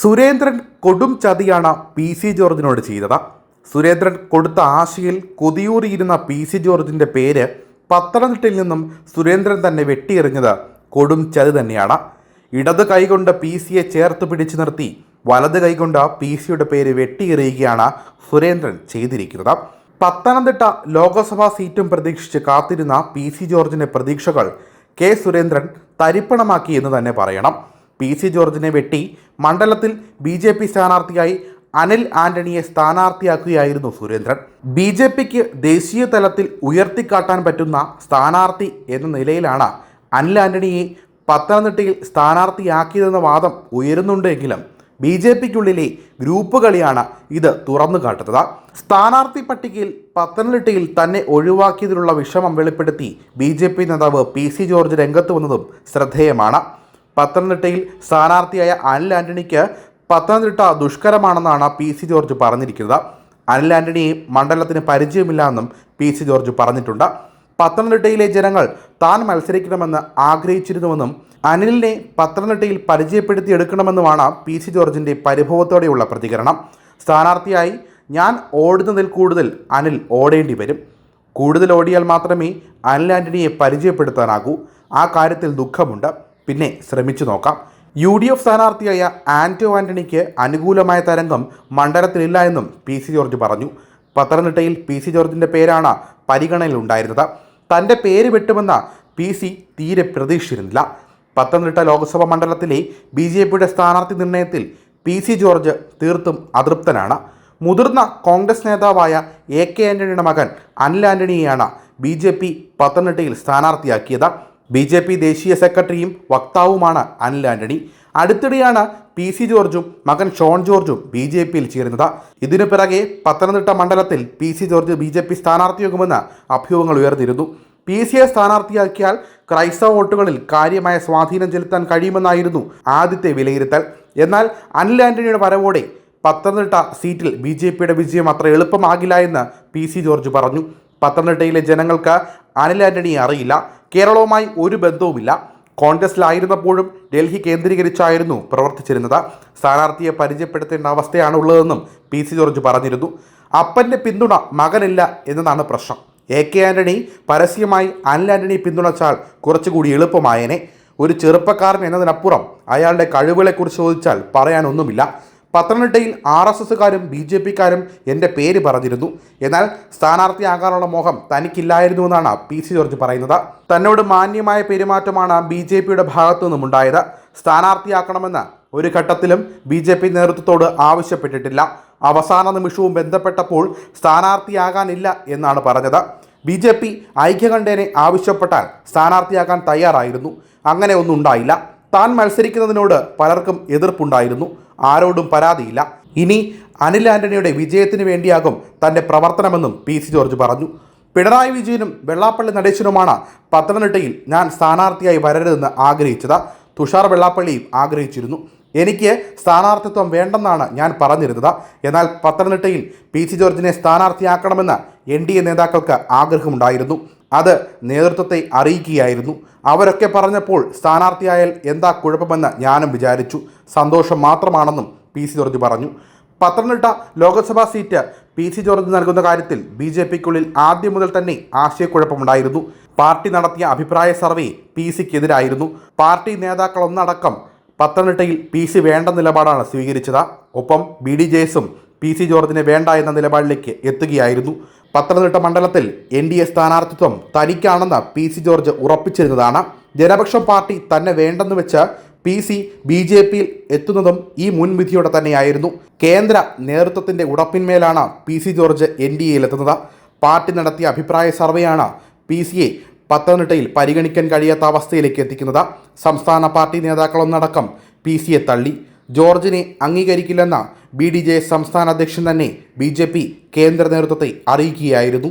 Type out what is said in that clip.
സുരേന്ദ്രൻ കൊടും ചതിയാണ് P C ജോർജിനോട് ചെയ്തത്. സുരേന്ദ്രൻ കൊടുത്ത ആശയിൽ കൊതിയൂറിയിരുന്ന പി സി ജോർജിന്റെ പേര് പത്തനംതിട്ടയിൽ നിന്നും സുരേന്ദ്രൻ തന്നെ വെട്ടിയെറിഞ്ഞത് കൊടും ചതി തന്നെയാണ്. ഇടത് കൈകൊണ്ട് പി സിയെ ചേർത്ത് പിടിച്ചു നിർത്തി വലത് കൈകൊണ്ട് പി സിയുടെ പേര് വെട്ടിയെറിയുകയാണ് സുരേന്ദ്രൻ ചെയ്തിരിക്കുന്നത്. പത്തനംതിട്ട ലോക്സഭാ സീറ്റും പ്രതീക്ഷിച്ച് കാത്തിരുന്ന പി സി ജോർജിന്റെ പ്രതീക്ഷകൾ കെ സുരേന്ദ്രൻ തരിപ്പണമാക്കി എന്ന് തന്നെ പറയണം. പി സി ജോർജിനെ വെട്ടി മണ്ഡലത്തിൽ ബി ജെ പി സ്ഥാനാർത്ഥിയായി അനിൽ ആന്റണിയെ സ്ഥാനാർത്ഥിയാക്കുകയായിരുന്നു സുരേന്ദ്രൻ. ബി ജെ പിക്ക് ദേശീയ തലത്തിൽ ഉയർത്തിക്കാട്ടാൻ പറ്റുന്ന സ്ഥാനാർത്ഥി എന്ന നിലയിലാണ് അനിൽ ആന്റണിയെ പത്തനംതിട്ടയിൽ സ്ഥാനാർത്ഥിയാക്കിയതെന്ന വാദം ഉയരുന്നുണ്ടെങ്കിലും ബി ജെ പിക്കുള്ളിലെ ഗ്രൂപ്പ് കളിയാണ് ഇത് തുറന്നു കാട്ടുന്നത്. സ്ഥാനാർത്ഥി പട്ടികയിൽ പത്തനംതിട്ടയിൽ തന്നെ ഒഴിവാക്കിയതിലുള്ള വിഷമം വെളിപ്പെടുത്തി ബി ജെ പി നേതാവ് പി സി ജോർജ് രംഗത്ത് വന്നതും ശ്രദ്ധേയമാണ്. പത്തനംതിട്ടയിൽ സ്ഥാനാർത്ഥിയായ അനിൽ ആന്റണിക്ക് പത്തനംതിട്ട ദുഷ്കരമാണെന്നാണ് പി സി ജോർജ് പറഞ്ഞിരിക്കുന്നത്. അനിൽ ആന്റണിയെ മണ്ഡലത്തിന് പരിചയമില്ല എന്നും പി സി ജോർജ് പറഞ്ഞിട്ടുണ്ട്. പത്തനംതിട്ടയിലെ ജനങ്ങൾ താൻ മത്സരിക്കണമെന്ന് ആഗ്രഹിച്ചിരുന്നുവെന്നും അനിലിനെ പത്തനംതിട്ടയിൽ പരിചയപ്പെടുത്തിയെടുക്കണമെന്നുമാണ് പി സി ജോർജിന്റെ പരിഭവത്തോടെയുള്ള പ്രതികരണം. സ്ഥാനാർത്ഥിയായി ഞാൻ ഓടുന്നതിൽ കൂടുതൽ അനിൽ ഓടേണ്ടി വരും. കൂടുതൽ ഓടിയാൽ മാത്രമേ അനിൽ ആന്റണിയെ പരിചയപ്പെടുത്താനാകൂ. ആ കാര്യത്തിൽ ദുഃഖമുണ്ട്. പിന്നെ ശ്രമിച്ചു നോക്കാം. യു ഡി എഫ് സ്ഥാനാർത്ഥിയായ ആന്റോ ആന്റണിക്ക് അനുകൂലമായ തരംഗം മണ്ഡലത്തിലില്ല എന്നും പി സി ജോർജ് പറഞ്ഞു. പത്തനംതിട്ടയിൽ പി സി ജോർജിന്റെ പേരാണ് പരിഗണനയിലുണ്ടായിരുന്നത്. തന്റെ പേര് വെട്ടുമെന്ന പി സി തീരെ പ്രതീക്ഷിച്ചിരുന്നില്ല. പത്തനംതിട്ട ലോക്സഭാ മണ്ഡലത്തിലെ ബി ജെ പിയുടെ സ്ഥാനാർത്ഥി നിർണയത്തിൽ പി സി ജോർജ് തീർത്തും അതൃപ്തനാണ്. മുതിർന്ന കോൺഗ്രസ് നേതാവായ എ കെ ആന്റണിയുടെ മകൻ അനിൽ ആന്റണിയെയാണ് ബി ജെ പി പത്തനംതിട്ടയിൽ സ്ഥാനാർത്ഥിയാക്കിയത്. ബി ജെ പി ദേശീയ സെക്രട്ടറിയും വക്താവുമാണ് അനിൽ ആന്റണി. അടുത്തിടെയാണ് പി സി ജോർജും മകൻ ഷോൺ ജോർജും ബി ജെ പിയിൽ ചേരുന്നത്. ഇതിനു പിറകെ പത്തനംതിട്ട മണ്ഡലത്തിൽ P C George B J P സ്ഥാനാർത്ഥിയാകുമെന്ന് അഭ്യൂഹങ്ങൾ ഉയർന്നിരുന്നു. പി സിയെ സ്ഥാനാർത്ഥിയാക്കിയാൽ ക്രൈസ്തവ വോട്ടുകളിൽ കാര്യമായ സ്വാധീനം ചെലുത്താൻ കഴിയുമെന്നായിരുന്നു ആദ്യത്തെ വിലയിരുത്തൽ. എന്നാൽ അനിൽ ആന്റണിയുടെ വരവോടെ പത്തനംതിട്ട സീറ്റിൽ ബി ജെ പിയുടെ വിജയം അത്ര എളുപ്പമാകില്ല എന്ന് പി സി ജോർജ് പറഞ്ഞു. പത്തനംതിട്ടയിലെ ജനങ്ങൾക്ക് അനിൽ ആന്റണിയെ അറിയില്ല. കേരളവുമായി ഒരു ബന്ധവുമില്ല. കോൺഗ്രസിലായിരുന്നപ്പോഴും ഡൽഹി കേന്ദ്രീകരിച്ചായിരുന്നു പ്രവർത്തിച്ചിരുന്നത്. സ്ഥാനാർത്ഥിയെ പരിചയപ്പെടുത്തേണ്ട അവസ്ഥയാണ് ഉള്ളതെന്നും പി സി ജോർജ് പറഞ്ഞിരുന്നു. അപ്പന്റെ പിന്തുണ മകനില്ല എന്നതാണ് പ്രശ്നം. എ കെ ആന്റണി പരസ്യമായി അനിൽ ആന്റണി പിന്തുണച്ചാൽ കുറച്ചുകൂടി എളുപ്പമായേനെ. ഒരു ചെറുപ്പക്കാരൻ എന്നതിനപ്പുറം അയാളുടെ കഴിവുകളെക്കുറിച്ച് ചോദിച്ചാൽ പറയാനൊന്നുമില്ല. പത്തനംതിട്ടയിൽ ആർ എസ് എസ്സുകാരും ബി ജെ പിക്കാരും എന്റെ പേര് പറഞ്ഞിരുന്നു. എന്നാൽ സ്ഥാനാർത്ഥിയാകാനുള്ള മോഹം തനിക്കില്ലായിരുന്നുവെന്നാണ് പി സി ജോർജ് പറയുന്നത്. തന്നോട് മാന്യമായ പെരുമാറ്റമാണ് ബി ജെ പിയുടെ ഭാഗത്തു നിന്നും ഉണ്ടായത് സ്ഥാനാർത്ഥിയാക്കണമെന്ന് ഒരു ഘട്ടത്തിലും ബി ജെ പി നേതൃത്വത്തോട് ആവശ്യപ്പെട്ടിട്ടില്ല. അവസാന നിമിഷവും ബന്ധപ്പെട്ടപ്പോൾ സ്ഥാനാർത്ഥിയാകാനില്ല എന്നാണ് പറഞ്ഞത്. ബി ജെ പി ഐക്യകണ്ഠേനെ ആവശ്യപ്പെട്ടാൽ സ്ഥാനാർത്ഥിയാകാൻ തയ്യാറായിരുന്നു. അങ്ങനെ ഒന്നും ഉണ്ടായില്ല. താൻ മത്സരിക്കുന്നതിനോട് പലർക്കും എതിർപ്പുണ്ടായിരുന്നു. ആരോടും പരാതിയില്ല. ഇനി അനിൽ ആന്റണിയുടെ വിജയത്തിന് വേണ്ടിയാകും തന്റെ പ്രവർത്തനമെന്നും പി സി ജോർജ് പറഞ്ഞു. പിണറായി വിജയനും വെള്ളാപ്പള്ളി നടേശനുമാണ് പത്തനംതിട്ടയിൽ ഞാൻ സ്ഥാനാർത്ഥിയായി വരരുതെന്ന് ആഗ്രഹിച്ചത്. തുഷാർ വെള്ളാപ്പള്ളിയും ആഗ്രഹിച്ചിരുന്നു. എനിക്ക് സ്ഥാനാർത്ഥിത്വം വേണ്ടെന്നാണ് ഞാൻ പറഞ്ഞിരുന്നത്. എന്നാൽ പത്തനംതിട്ടയിൽ പി സി ജോർജിനെ സ്ഥാനാർത്ഥിയാക്കണമെന്ന് എൻ ഡി എ നേതാക്കൾക്ക് ആഗ്രഹമുണ്ടായിരുന്നു. അത് നേതൃത്വത്തെ അറിയിക്കുകയായിരുന്നു. അവരൊക്കെ പറഞ്ഞപ്പോൾ സ്ഥാനാർത്ഥിയായാൽ എന്താ കുഴപ്പമെന്ന് ഞാനും വിചാരിച്ചു. സന്തോഷം മാത്രമാണെന്നും പി സി ജോർജ് പറഞ്ഞു. Pathanamthitta Lok Sabha seat P C George നൽകുന്ന കാര്യത്തിൽ ബി ജെ പിക്കുള്ളിൽ ആദ്യം മുതൽ തന്നെ ആശയക്കുഴപ്പമുണ്ടായിരുന്നു. പാർട്ടി നടത്തിയ അഭിപ്രായ സർവേ പി സിക്കെതിരായിരുന്നു. പാർട്ടി നേതാക്കളൊന്നടക്കം പത്തനംതിട്ടയിൽ പി സി വേണ്ട നിലപാടാണ് സ്വീകരിച്ചത്. ഒപ്പം ബി ഡി ജെ എസും പി സി ജോർജിനെ വേണ്ട എന്ന നിലപാടിലേക്ക് എത്തുകയായിരുന്നു. പത്തനംതിട്ട മണ്ഡലത്തിൽ എൻ ഡി എ സ്ഥാനാർത്ഥിത്വം തനിക്കാണെന്ന് പി സി ജോർജ് ഉറപ്പിച്ചിരുന്നതാണ്. ജനപക്ഷം പാർട്ടി തന്നെ വേണ്ടെന്ന് വെച്ച് പി സി ബി ജെ പിയിൽ എത്തുന്നതും ഈ മുൻവിധിയോടെ തന്നെയായിരുന്നു. കേന്ദ്ര നേതൃത്വത്തിന്റെ ഉടപ്പിന്മേലാണ് P C George N D എയിലെത്തുന്നത്. Party നടത്തിയ അഭിപ്രായ സർവേയാണ് പി സിയെ പത്തനംതിട്ടയിൽ പരിഗണിക്കാൻ കഴിയാത്ത അവസ്ഥയിലേക്ക് എത്തിക്കുന്നത്. സംസ്ഥാന പാർട്ടി നേതാക്കളൊന്നടക്കം പി സിയെ തള്ളി. ജോർജിനെ അംഗീകരിക്കില്ലെന്ന ബി ഡി ജെ സംസ്ഥാന അധ്യക്ഷൻ തന്നെ ബി ജെ പി കേന്ദ്ര നേതൃത്വത്തെ അറിയിക്കുകയായിരുന്നു.